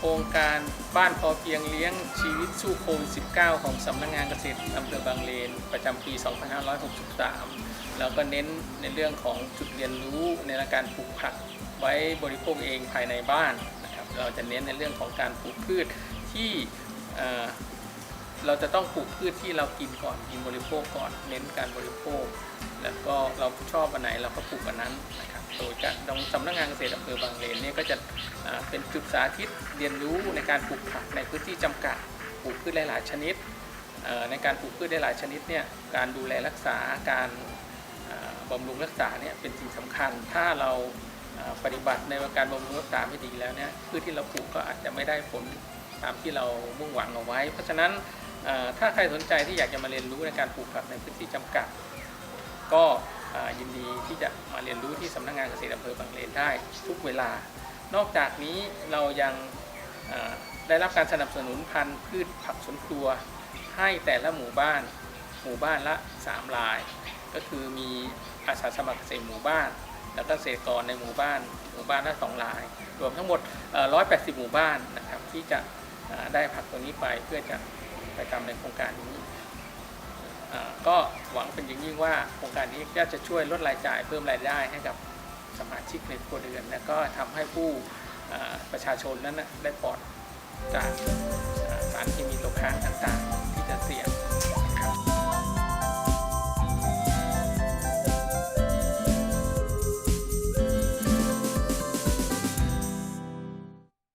โครงการบ้านพอเพียงเลี้ยงชีวิตสู้โควิด -19 ของสำนักงานเกษตรอำเภอบางเลน ประจำปี 2563 แล้วก็เน้นในเรื่องของจุดเรียนรู้ในการปลูกผักไว้บริโภคเองภายในบ้านนะครับเราจะเน้นในเรื่องของการปลูกพืชที่เเราจะต้องปลูกพืชที่เรากินก่อนกินบริโภคก่อน เน้นการบริโภค แล้วก็เราชอบอันไหนเราก็ปลูกอันนั้นนะครับ สำนักงานเกษตรอำเภอบางเลนเนี่ยก็จะเป็นจุดสาธิตเรียนรู้ในการปลูกผักในพื้นที่จำกัดปลูกพืชหลาย ๆ ชนิด ในการปลูกพืชหลายชนิดเนี่ยการดูแลรักษาการบำรุงรักษาเนี่ยเป็นสิ่งสำคัญ ถ้าเราปฏิบัติในการบำรุงรักษาไม่ดีแล้วเนี่ยพืชที่เราปลูกก็อาจจะไม่ได้ผลตามที่เรามุ่งหวังเอาไว้ เพราะฉะนั้นถ้าใครสนใจที่อยากจะมาเรียนรู้ในการปลูกผักในพื้นที่จำกัด ก็ ยินดีที่จะมาเรียนรู้ที่สำนักงานเกษตรอำเภอบางเลนได้ทุกเวลา นอกจากนี้เรายังได้รับการสนับสนุนพันธุ์พืชผักสวนครัว ให้แต่ละหมู่บ้าน หมู่บ้านละ 3 ราย ก็คือมีอาสาสมัครเกษตรหมู่บ้าน แล้วก็เกษตรกรในหมู่บ้าน หมู่บ้านละ2ราย รวมทั้งหมดเอ่อ180 หมู่บ้านนะครับที่จะได้ผักตัวนี้ไปเพื่อจะไปทำในโครงการนี้ ก็หวังเป็นอย่างยิ่งว่าโครงการนี้ก็จะช่วยลดรายจ่ายเพิ่มรายได้ให้กับสมาชิกในครัวเรือนและก็ทำให้ผู้ประชาชนนั้นได้ปลอดจากสารเคมีตกค้างต่างๆ ที่จะเสี่ยง